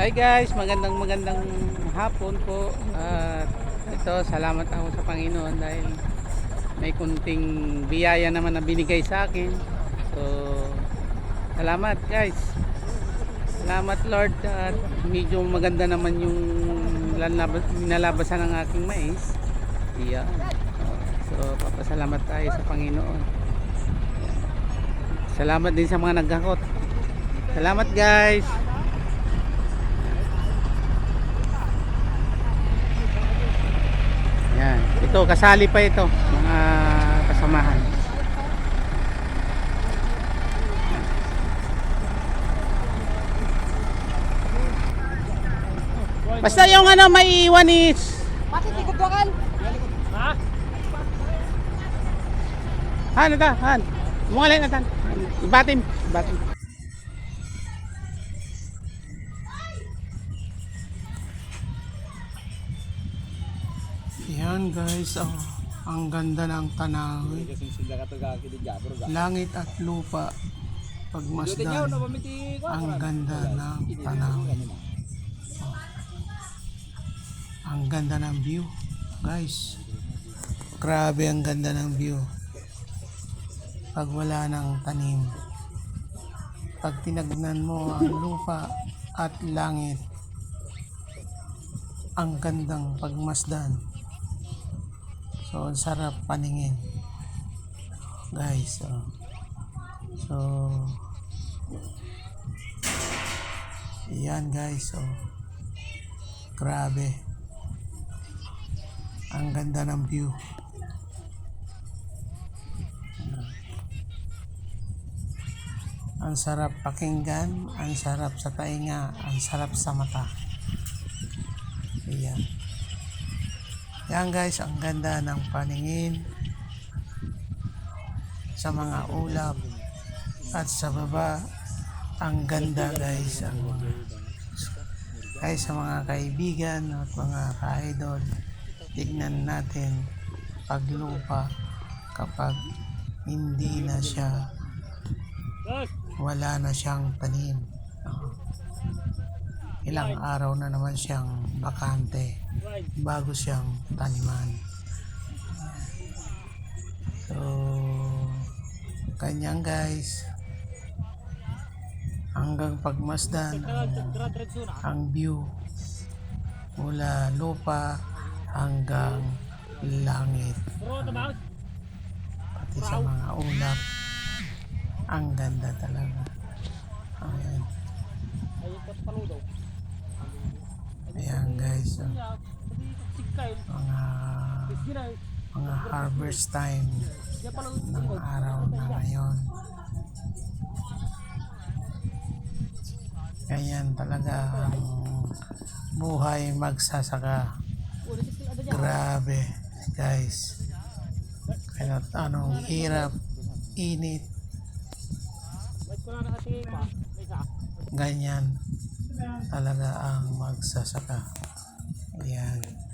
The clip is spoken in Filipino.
Hi guys, magandang magandang hapon po. At ito, salamat ako sa Panginoon dahil may kunting biyaya naman na binigay sa akin. So, salamat guys. Salamat Lord at medyo maganda naman yung nalabasan ng aking mais. Iyan. So, papasalamat tayo sa Panginoon. Salamat din sa mga naghakot. Salamat guys. Yan. Ito, kasali pa ito. Mga kasamahan. Basta yung ano, may iwan is... Bakit ikot bakal? Han, ito, han. Mga lang natin. Ibatin. Ibatin. Yan guys, oh, ang ganda ng tanawin. Langit at lupa. Pagmasdan, ang ganda ng tanawin. Oh. Ang ganda ng view. Guys, grabe ang ganda ng view. Pag wala ng tanim. Pag tinagnan mo ang lupa at langit, ang gandang pagmasdan. So, ang sarap paningin. Guys, oh. So, yan guys, oh. Grabe. Ang ganda ng view. Ang sarap pakinggan, ang sarap sa tainga, ang sarap sa mata. Ayan. Yan guys, ang ganda ng paningin sa mga ulap at sa baba ang ganda guys ang guys sa mga kaibigan at mga ka-idol tignan natin paglupa kapag hindi na siya wala na siyang tanim. Ilang araw na naman siyang bakante bago siyang taniman. So kanyang guys hanggang pagmasdan ang, ang view mula lupa hanggang langit. Pati sa mga ulap ang ganda talaga. Ayan ayan guys oh. mga mga harvest time ng araw na ngayon. Ganyan talaga ang buhay magsasaka. Grabe guys. Kahit anong hirap init. Ganyan talaga ang magsasaka. Yan